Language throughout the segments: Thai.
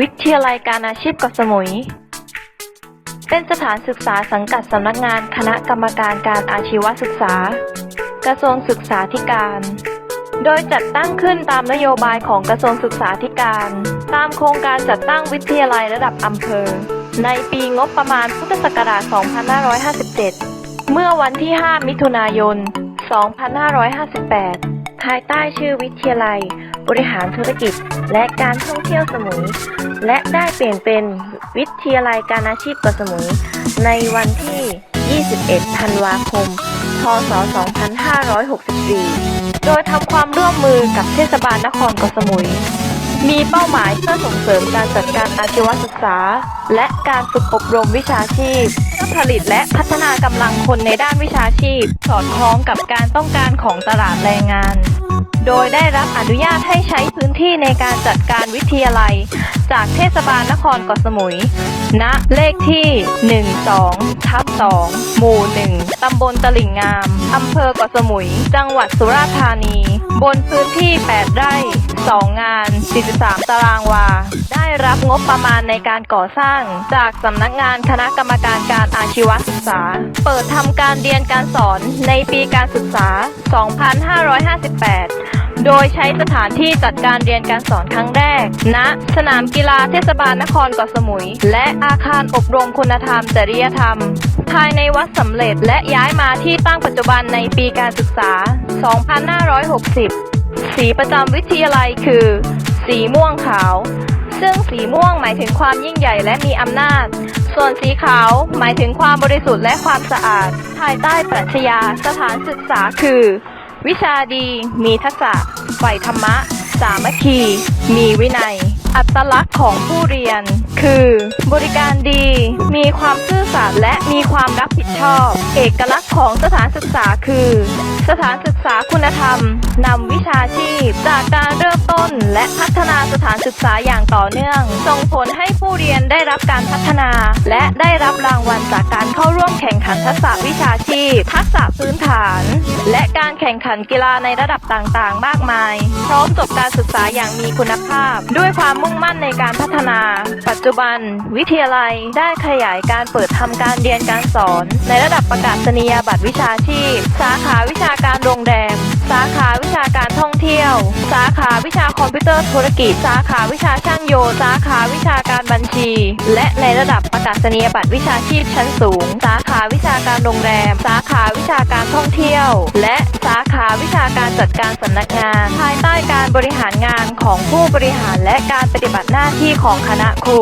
วิทยาลัยการอาชีพเกาะสมุย เป็นสถานศึกษาสังกัดสำนักงานคณะกรรมการการอาชีวศึกษา กระทรวงศึกษาธิการ โดยจัดตั้งขึ้นตามนโยบายของกระทรวงศึกษาธิการ ตามโครงการจัดตั้งวิทยาลัยระดับอำเภอ ในปีงบประมาณพุทธศักราช 2557 เมื่อวันที่ 5 มิถุนายน 2558 ภายใต้ชื่อวิทยาลัย บริหารธุรกิจและการท่องเที่ยวสมุย และได้เปลี่ยนเป็นวิทยาลัยการอาชีพเกาะสมุย ในวันที่ 21 ธันวาคม พศ 2564 โดยทำความร่วมมือกับเทศบาลนครเกาะสมุย มีเป้าหมายเพื่อส่งเสริมการจัดการอาชีวศึกษา และการฝึกอบรมวิชาชีพเพื่อผลิตและพัฒนากำลังคนในด้านวิชาชีพ สอดคล้องกับการต้องการของตลาดแรงงาน โดยได้รับอนุญาตให้ใช้พื้นที่ในการจัดการวิทยาลัย จากเทศบาลนครเกาะสมุย ณ เลขที่ 12ทับ2หมู่ 1 ตำบลตลิ่งงาม อำเภอเกาะสมุย จังหวัดสุราษฎร์ธานี บนพื้นที่ 8 ไร่ 2 งาน 43 ตารางวา รับงบประมาณในการก่อสร้าง จากสำนักงานคณะกรรมการการอาชีวศึกษา เปิดทำการเรียนการสอนในปีการศึกษา 2558โดยใช้สถานที่จัดการเรียนการสอนครั้งแรกณสนามกีฬาเทศบาลนครเกาะสมุย และอาคารอบรมคุณธรรมจริยธรรม ภายในวัดสำเร็จและย้ายมาที่ตั้งปัจจุบันในปีการศึกษา 2560 สีประจำวิทยาลัยคือ สีม่วงขาว ซึ่งสีม่วงหมายถึงความยิ่งใหญ่และมีอำนาจ ส่วนสีขาวหมายถึงความบริสุทธิ์และความสะอาด ภายใต้ปรัชญาสถานศึกษาคือ วิชาดี มีทักษะใฝ่ธรรมะ สามัคคี มีวินัย อัตลักษณ์ของผู้เรียน คือ บริการดี มีความซื่อสัตย์และมีความรับผิดชอบ เอกลักษณ์ของสถานศึกษาคือ สถานศึกษาคุณธรรมนำวิชาชีพ จากการเริ่มต้นและพัฒนาสถานศึกษาอย่างต่อเนื่องส่งผลให้ผ เรียนได้รับการพัฒนา และได้รับรางวัลจากการเข้าร่วมแข่งขันทักษะวิชาชีพ ทักษะพื้นฐาน และการแข่งขันกีฬาในระดับต่างๆ มากมาย พร้อมจบการศึกษาอย่างมีคุณภาพ ด้วยความมุ่งมั่นในการพัฒนา ปัจจุบัน วิทยาลัยได้ขยายการเปิดทำการเรียนการสอน ในระดับประกาศนียบัตรวิชาชีพ สาขาวิชาการโรงแรมสาขาวิชาการท่องเที่ยว สาขาวิชาคอมพิวเตอร์ธุรกิจ สาขาวิชาช่างโยสาขาวิชา การบัญชี และในระดับประกาศนียบัตรวิชาชีพชั้นสูง สาขาวิชาการโรงแรม สาขาวิชาการท่องเที่ยว และสาขาวิชาการจัดการสำนักงาน ภายใต้การบริหารงานของผู้บริหารและการปฏิบัติหน้าที่ของคณะครู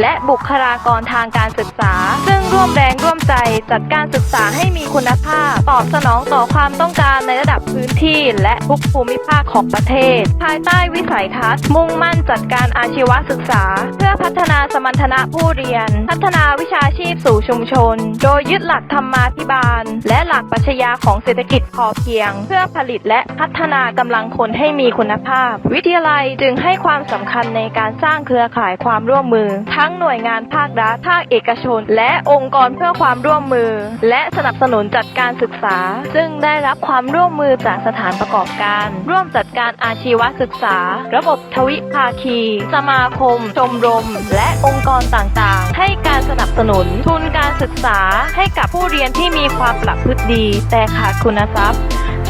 และบุคลากรทางการศึกษา ซึ่งร่วมแรงร่วมใจจัดการศึกษาให้มีคุณภาพ ตอบสนองต่อความต้องการในระดับพื้นที่ และทุกภูมิภาคของประเทศ ภายใต้วิสัยทัศน์ มุ่งมั่นจัดการอาชีวศึกษา เพื่อพัฒนาสมรรถนะผู้เรียน พัฒนาวิชาชีพสู่ชุมชน โดยยึดหลักธรรมาภิบาล และหลักปรัชญาของเศรษฐกิจพอเพียง เพื่อผลิตและพัฒนากำลังคนให้มีคุณภาพ วิทยาลัยจึงให้ความสำคัญในการสร้างเครือข่ายความร่วมมือทั้งหน่วยงานภาครัฐภาคเอกชน และองค์กรเพื่อความร่วมมือ และสนับสนุนจัดการศึกษา ซึ่งได้รับความร่วมมือจากสถานประกอบการ ร่วมจัดการอาชีวศึกษา ระบบทวิภาคี สมาคม ชมรม และองค์กรต่างๆ ให้การสนับสนุน ทุนการศึกษาให้กับผู้เรียนที่มีความประพฤติดี แต่ขาดคุณทรัพย์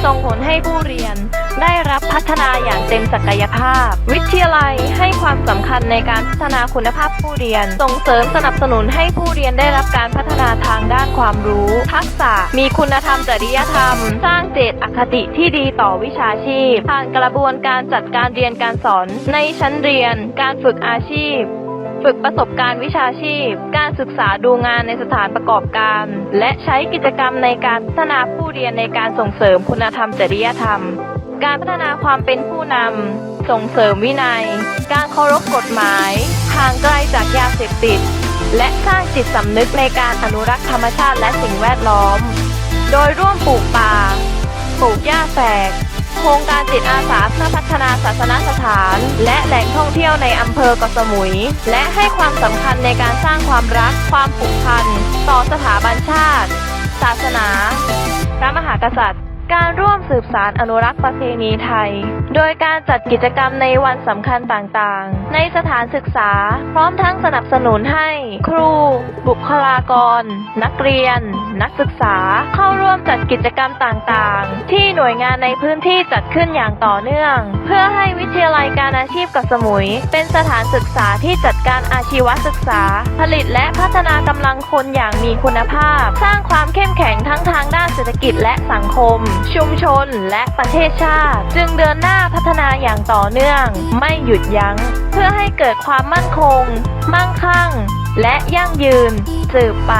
ส่งผลให้ผู้เรียน ได้รับพัฒนาอย่างเต็มศักยภาพ วิทยาลัยให้ความสำคัญในการพัฒนาคุณภาพผู้เรียน ส่งเสริมสนับสนุนให้ผู้เรียนได้รับการพัฒนาทางด้านความรู้ ทักษะ มีคุณธรรมจริยธรรม สร้างเจตอคติที่ดีต่อวิชาชีพ ผ่านกระบวนการจัดการเรียนการสอน ในชั้นเรียน การฝึกอาชีพฝึกประสบการณ์วิชาชีพ การศึกษาดูงานในสถานประกอบการ และใช้กิจกรรมในการพัฒนาผู้เรียนในการส่งเสริมคุณธรรมจริยธรรม การพัฒนาความเป็นผู้นำ ส่งเสริมวินัย การเคารพกฎหมาย ห่างไกลจากยาเสพติด และสร้างจิตสำนึกในการอนุรักษ์ธรรมชาติและสิ่งแวดล้อม โดยร่วมปลูกป่า ปลูกหญ้าแฝก โครงการจิตอาสาเพื่อพัฒนาศาสนสถาน และแหล่งท่องเที่ยวในอำเภอเกาะสมุย และให้ความสำคัญในการสร้างความรัก ความผูกพัน ต่อสถาบันชาติ ศาสนา พระมหากษัตริย์ การร่วมสืบสารอนุรักษ์ประเพณีไทย โดยการจัดกิจกรรมในวันสำคัญต่างๆ ในสถานศึกษา พร้อมทั้งสนับสนุนให้ ครู บุคลากร นักเรียนนักศึกษา เข้าร่วมจัดกิจกรรมต่างๆ ที่หน่วยงานในพื้นที่จัดขึ้นอย่างต่อเนื่อง เพื่อให้วิทยาลัยการอาชีพเกาะสมุย เป็นสถานศึกษาที่จัดการอาชีวศึกษา ผลิตและพัฒนากำลังคนอย่างมีคุณภาพ สร้างความเข้มแข็งทั้งทางด้านเศรษฐกิจและสังคม ชุมชนและประเทศชาติ จึงเดินหน้าพัฒนาอย่างต่อเนื่อง ไม่หยุดยัง้ง เพื่อให้เกิดความมั่นคง มั่งคั่ง และยั่งยืน สืบไป